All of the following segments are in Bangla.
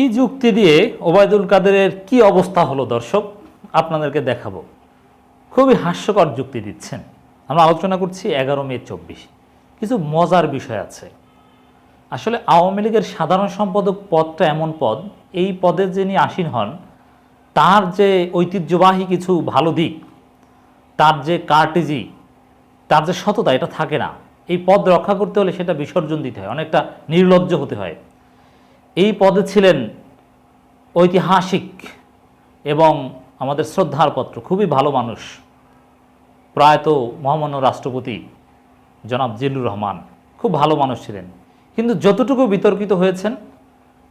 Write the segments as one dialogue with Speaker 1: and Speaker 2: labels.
Speaker 1: কি যুক্তি দিয়ে ওবায়দুল কাদেরের কি অবস্থা হলো দর্শক আপনাদেরকে দেখাবো খুবই হাস্যকর যুক্তি দিচ্ছেন আমরা আলোচনা করছি এগারো মে চব্বিশ কিছু মজার বিষয় আছে আসলে আওয়ামী লীগের সাধারণ সম্পাদক পদটা এমন পদ এই পদে যিনি আসীন হন তার যে ঐতিহ্যবাহী কিছু ভালো দিক তার যে কার্টেজি তার যে সততা এটা থাকে না এই পদ রক্ষা করতে হলে সেটা বিসর্জন দিতে হয় অনেকটা নির্লজ্জ হতে হয় এই পদে ছিলেন ঐতিহাসিক এবং আমাদের শ্রদ্ধার পত্র খুবই ভালো মানুষ প্রায়ত মহামান্য রাষ্ট্রপতি জনাব জিল্লুর রহমান খুব ভালো মানুষ ছিলেন কিন্তু যতটুকু বিতর্কিত হয়েছেন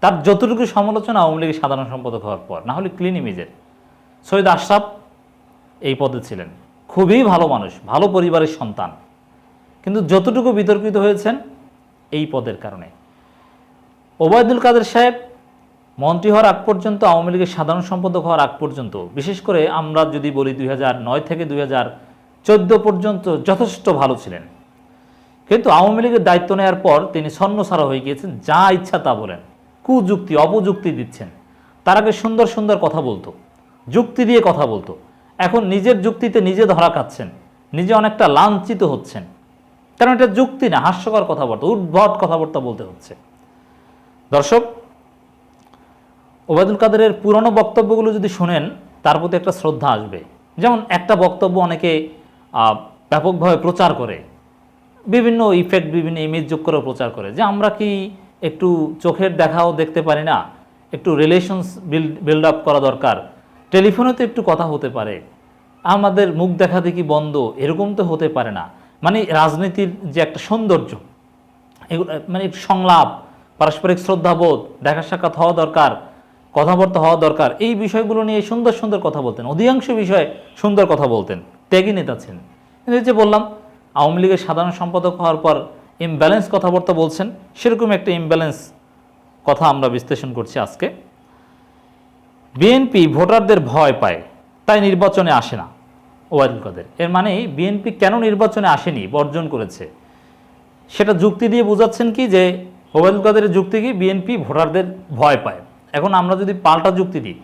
Speaker 1: তার যতটুকু সমালোচনা আওয়ামী লীগের সাধারণ সম্পাদক হওয়ার পর না হলে ক্লিন ইমেজের সৈয়দ আশরাফ এই পদে ছিলেন খুবই ভালো মানুষ ভালো পরিবারের সন্তান কিন্তু যতটুকু বিতর্কিত হয়েছেন এই পদের কারণে ওবায়দুল কাদের সাহেব মন্ত্রী হওয়ার আগ পর্যন্ত আওয়ামী লীগের সাধারণ সম্পাদক হওয়ার আগ পর্যন্ত বিশেষ করে আমরা যদি বলি দুই থেকে দুই পর্যন্ত যথেষ্ট ভালো ছিলেন কিন্তু আওয়ামী লীগের দায়িত্ব নেওয়ার পর তিনি সন্ন্যসারা হয়ে গিয়েছেন যা ইচ্ছা তা বলেন কুযুক্তি অপযুক্তি দিচ্ছেন তার আগে সুন্দর সুন্দর কথা বলতো যুক্তি দিয়ে কথা বলতো এখন নিজের যুক্তিতে নিজে ধরা খাচ্ছেন নিজে অনেকটা লাঞ্ছিত হচ্ছেন কারণ এটা যুক্তি না হাস্যকর কথাবার্তা উদ্ভট কথাবার্তা বলতে হচ্ছে দর্শক ওবায়দুল কাদেরের পুরনো বক্তব্যগুলো যদি শোনেন তার প্রতি একটা শ্রদ্ধা আসবে যেমন একটা বক্তব্য অনেকে ব্যাপকভাবে প্রচার করে বিভিন্ন ইফেক্ট বিভিন্ন ইমেজ যোগ করে প্রচার করে যে আমরা কি একটু চোখের দেখাও দেখতে পারি না একটু রিলেশনস বিল্ড বিল্ড আপ করা দরকার টেলিফোনে তো একটু কথা হতে পারে আমাদের মুখ দেখা দেখি বন্ধ এরকম তো হতে পারে না মানে রাজনীতির যে একটা সৌন্দর্য এগুলো মানে সংলাপ পারস্পরিক শ্রদ্ধাবোধ দেখা সাক্ষাৎ হওয়া দরকার কথাবার্তা হওয়া দরকার এই বিষয়গুলো নিয়ে সুন্দর সুন্দর কথা বলতেন অধিকাংশ বিষয়ে সুন্দর কথা বলতেন ত্যাগী নেতা ছিলেন কিন্তু যে বললাম আওয়ামী লীগের সাধারণ সম্পাদক হওয়ার পর ইমব্যালেন্স কথাবার্তা বলছেন সেরকম একটা ইমব্যালেন্স কথা আমরা বিশ্লেষণ করছি আজকে বিএনপি ভোটারদের ভয় পায় তাই নির্বাচনে আসে না ওয়াইদুল কাদের এর মানে বিএনপি কেন নির্বাচনে আসেনি বর্জন করেছে সেটা যুক্তি দিয়ে বোঝাচ্ছেন কি যে ওবায়দুল কাদেরের যুক্তি কি বিএনপি ভোটারদের ভয় পায় এখন আমরা যদি পাল্টা যুক্তি দিই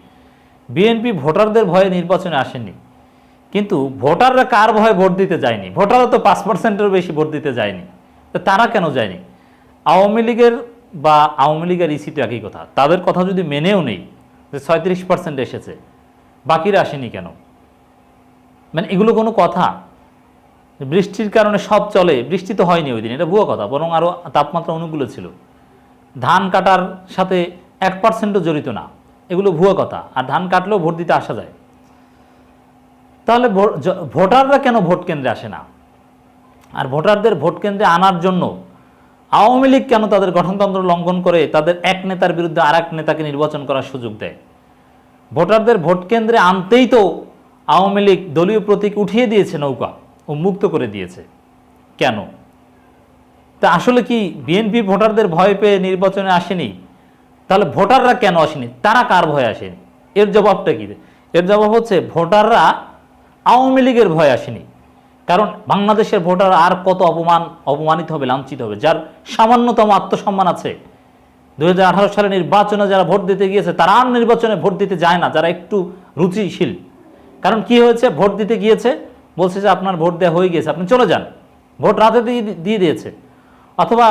Speaker 1: বিএনপি ভোটারদের ভয়ে নির্বাচনে আসেনি কিন্তু ভোটাররা কার ভয়ে ভোট দিতে যায়নি ভোটাররা তো পাঁচ পার্সেন্টের বেশি ভোট দিতে যায়নি তো তারা কেন যায়নি আওয়ামী লীগের বা আওয়ামী লীগের ইসি তো একই কথা তাদের কথা যদি মেনেও নেই যে ছয়ত্রিশ পার্সেন্ট এসেছে বাকিরা আসেনি কেন মানে এগুলো কোনো কথা বৃষ্টির কারণে সব চলে বৃষ্টি তো হয়নি ওই দিন এটা ভুয়া কথা বরং আরও তাপমাত্রা অনুকূলে ছিল ধান কাটার সাথে এক পার্সেন্টও জড়িত না এগুলো ভুয়া কথা আর ধান কাটলেও ভোট দিতে আসা যায় তাহলে ভোটাররা কেন ভোট কেন্দ্রে আসে না আর ভোটারদের ভোট কেন্দ্রে আনার জন্য আওয়ামী লীগ কেন তাদের গঠনতন্ত্র লঙ্ঘন করে তাদের এক নেতার বিরুদ্ধে আর নেতাকে নির্বাচন করার সুযোগ দেয় ভোটারদের ভোট কেন্দ্রে আনতেই তো আওয়ামী লীগ দলীয় প্রতীক উঠিয়ে দিয়েছে নৌকা ও মুক্ত করে দিয়েছে কেন তা আসলে কি বিএনপি ভোটারদের ভয় পেয়ে নির্বাচনে আসেনি তাহলে ভোটাররা কেন আসেনি তারা কার ভয়ে আসেনি এর জবাবটা কি এর জবাব হচ্ছে ভোটাররা আওয়ামী লীগের ভয় আসেনি কারণ বাংলাদেশের ভোটার আর কত অপমান অপমানিত হবে লাঞ্ছিত হবে যার সামান্যতম আত্মসম্মান আছে দু সালে নির্বাচনে যারা ভোট দিতে গিয়েছে তারা আর নির্বাচনে ভোট দিতে যায় না যারা একটু রুচিশীল কারণ কি হয়েছে ভোট দিতে গিয়েছে বলছে যে আপনার ভোট দেওয়া হয়ে গিয়েছে আপনি চলে যান ভোট রাতে দিয়ে দিয়েছে অথবা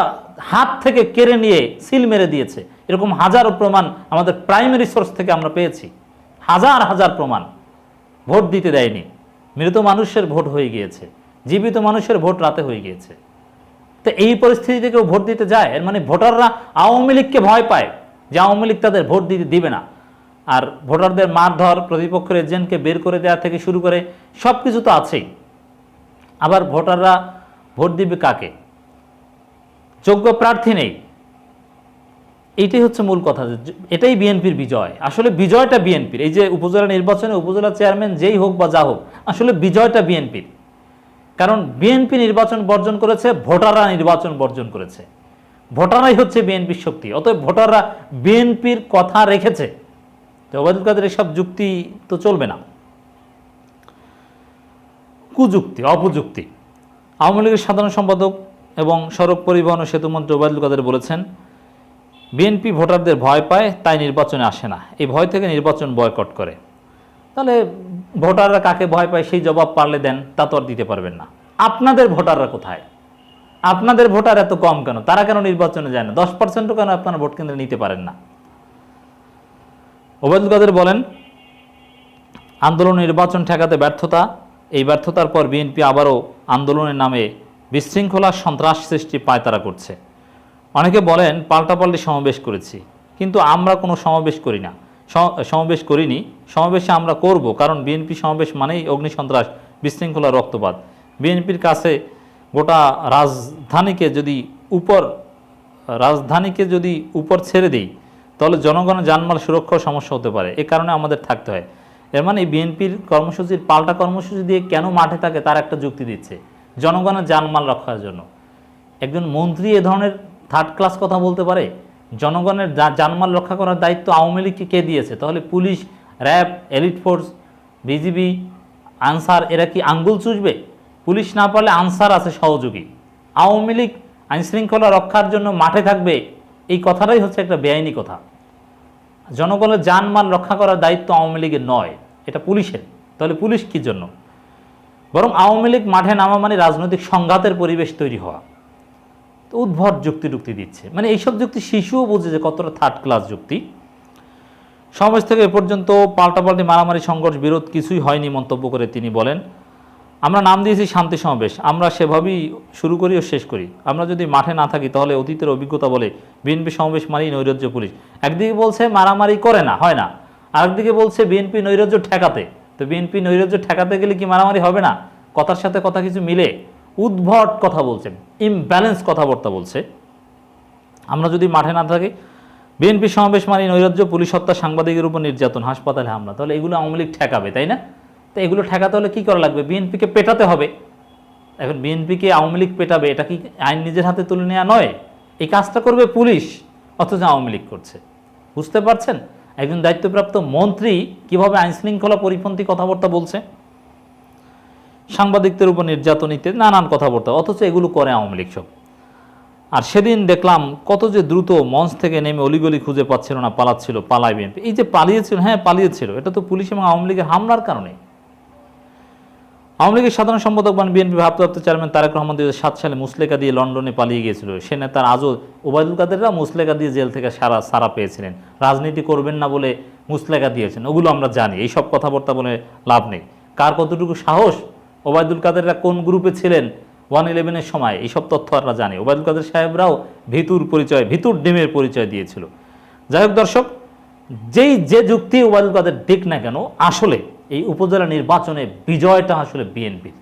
Speaker 1: হাত থেকে কেড়ে নিয়ে সিল মেরে দিয়েছে এরকম হাজারো প্রমাণ আমাদের প্রাইমারি সোর্স থেকে আমরা পেয়েছি হাজার হাজার প্রমাণ ভোট দিতে দেয়নি মৃত মানুষের ভোট হয়ে গিয়েছে জীবিত মানুষের ভোট রাতে হয়ে গিয়েছে তো এই পরিস্থিতিতে কেউ ভোট দিতে যায় এর মানে ভোটাররা আওয়ামী লীগকে ভয় পায় যে আওয়ামী লীগ তাদের ভোট দিতে দিবে না আর ভোটারদের মারধর প্রতিপক্ষের এজেন্টকে বের করে দেওয়া থেকে শুরু করে সব কিছু তো আছেই আবার ভোটাররা ভোট দিবে কাকে যোগ্য প্রার্থী নেই এইটাই হচ্ছে মূল কথা এটাই বিএনপির বিজয় আসলে বিজয়টা বিএনপির এই যে উপজেলা নির্বাচনে উপজেলা চেয়ারম্যান যেই হোক বা যা হোক আসলে বিজয়টা বিএনপির কারণ বিএনপি নির্বাচন বর্জন করেছে ভোটাররা নির্বাচন বর্জন করেছে ভোটাররাই হচ্ছে বিএনপির শক্তি অতএব ভোটাররা বিএনপির কথা রেখেছে তো অবৈধ কাদের এসব যুক্তি তো চলবে না কুযুক্তি অপযুক্তি আওয়ামী লীগের সাধারণ সম্পাদক এবং সড়ক পরিবহন ও সেতুমন্ত্রী ওবায়দুল কাদের বলেছেন বিএনপি ভোটারদের ভয় পায় তাই নির্বাচনে আসে না এই ভয় থেকে নির্বাচন বয়কট করে তাহলে ভোটাররা কাকে ভয় পায় সেই জবাব পারলে দেন তা তো আর দিতে পারবেন না আপনাদের ভোটাররা কোথায় আপনাদের ভোটার এত কম কেন তারা কেন নির্বাচনে যায় না দশ পার্সেন্টও কেন আপনারা ভোট কেন্দ্রে নিতে পারেন না ওবায়দুল কাদের বলেন আন্দোলন নির্বাচন ঠেকাতে ব্যর্থতা এই ব্যর্থতার পর বিএনপি আবারও আন্দোলনের নামে বিশৃঙ্খলা সন্ত্রাস সৃষ্টি পায়তারা করছে অনেকে বলেন পাল্টাপাল্টি সমাবেশ করেছি কিন্তু আমরা কোনো সমাবেশ করি না সমাবেশ করিনি সমাবেশে আমরা করব কারণ বিএনপি সমাবেশ মানেই অগ্নিসন্ত্রাস বিশৃঙ্খলা রক্তপাত বিএনপির কাছে গোটা রাজধানীকে যদি উপর রাজধানীকে যদি উপর ছেড়ে দিই তাহলে জনগণের জানমাল সুরক্ষার সমস্যা হতে পারে এ কারণে আমাদের থাকতে হয় এর মানে বিএনপির কর্মসূচির পাল্টা কর্মসূচি দিয়ে কেন মাঠে থাকে তার একটা যুক্তি দিচ্ছে জনগণের জানমাল রক্ষার জন্য একজন মন্ত্রী এ ধরনের থার্ড ক্লাস কথা বলতে পারে জনগণের জানমাল রক্ষা করার দায়িত্ব আওয়ামী লীগকে কে দিয়েছে তাহলে police RAB elite force BGB Ansar এরা কি আঙ্গুল চুষবে পুলিশ না পারলে আনসার আছে সহযোগী আওয়ামী লীগ আইনশৃঙ্খলা রক্ষার জন্য মাঠে থাকবে এই কথাটাই হচ্ছে একটা বেআইনি কথা জনগণের জানমাল রক্ষা করার দায়িত্ব আওয়ামী লীগের নয় এটা পুলিশের তাহলে পুলিশ কি জন্য বরং আওয়ামী লীগ মাঠে নামা মানে রাজনৈতিক সংঘাতের পরিবেশ তৈরি হওয়া তো উদ্ভট যুক্তি টুক্তি দিচ্ছে মানে এইসব যুক্তি শিশুও বুঝে যে কতটা থার্ড ক্লাস যুক্তি সমাজ থেকে এ পর্যন্ত পাল্টাপাল্টি মারামারি সংঘর্ষ বিরোধ কিছুই হয়নি মন্তব্য করে তিনি বলেন আমরা নাম দিয়েছি শান্তি সমাবেশ আমরা সেভাবেই শুরু করি ও শেষ করি আমরা যদি মাঠে না থাকি তাহলে অতীতের অভিজ্ঞতা বলে বিএনপি সমাবেশ মানেই নৈরাজ্য পুলিশ একদিকে বলছে মারামারি করে না হয় না আরেকদিকে বলছে বিএনপি নৈরাজ্য ঠেকাতে তো বিএনপি নৈরাজ্য ঠেকাতে গেলে কি মারামারি হবে না কথার সাথে কথা কিছু মিলে উদ্ভট কথা বলছেন ইমব্যালেন্স কথাবার্তা বলছে আমরা যদি মাঠে না থাকি বিএনপি সমাবেশ মানে নৈরাজ্য পুলিশ হত্যা সাংবাদিকের উপর নির্যাতন হাসপাতালে হামলা তাহলে এগুলো আওয়ামী লীগ ঠেকাবে তাই না তো এগুলো ঠেকাতে হলে কী করা লাগবে বিএনপিকে পেটাতে হবে এখন বিএনপিকে আওয়ামী লীগ পেটাবে এটা কি আইন নিজের হাতে তুলে নেওয়া নয় এই কাজটা করবে পুলিশ অথচ আওয়ামী লীগ করছে বুঝতে পারছেন একজন দায়িত্বপ্রাপ্ত মন্ত্রী কিভাবে আইনশৃঙ্খলা পরিপন্থী কথাবার্তা বলছে সাংবাদিকদের উপর নির্যাতন ইত্যাদি নানান কথাবার্তা অথচ এগুলো করে আওয়ামী লীগ সব আর সেদিন দেখলাম কত যে দ্রুত মঞ্চ থেকে নেমে অলিগলি খুঁজে পাচ্ছিল না পালাচ্ছিল পালায় বিএনপি এই যে পালিয়েছিল হ্যাঁ পালিয়েছিল এটা তো পুলিশ এবং আওয়ামী লীগের হামলার কারণে আওয়ামী লীগের সাধারণ সম্পাদক বান বিএনপি ভাবপ্রাপ্ত চেয়ারম্যান তারেক রহমান দুই সাত সালে মুসলেকা দিয়ে লন্ডনে পালিয়ে গিয়েছিল সে নেতার আজও ওবায়দুল কাদেররা মুসলেকা দিয়ে জেল থেকে সারা সারা পেয়েছিলেন রাজনীতি করবেন না বলে মুসলেকা দিয়েছেন ওগুলো আমরা জানি এই সব কথাবার্তা বলে লাভ নেই কার কতটুকু সাহস ওবায়দুল কাদেররা কোন গ্রুপে ছিলেন ওয়ান ইলেভেনের সময় এইসব তথ্য আমরা জানি ওবায়দুল কাদের সাহেবরাও ভিতুর পরিচয় ভিতুর ডিমের পরিচয় দিয়েছিল যাই হোক দর্শক যেই যে যুক্তি ওবায়দুল কাদের দিক না কেন আসলে এই উপজেলা নির্বাচনে বিজয়টা আসলে বিএনপির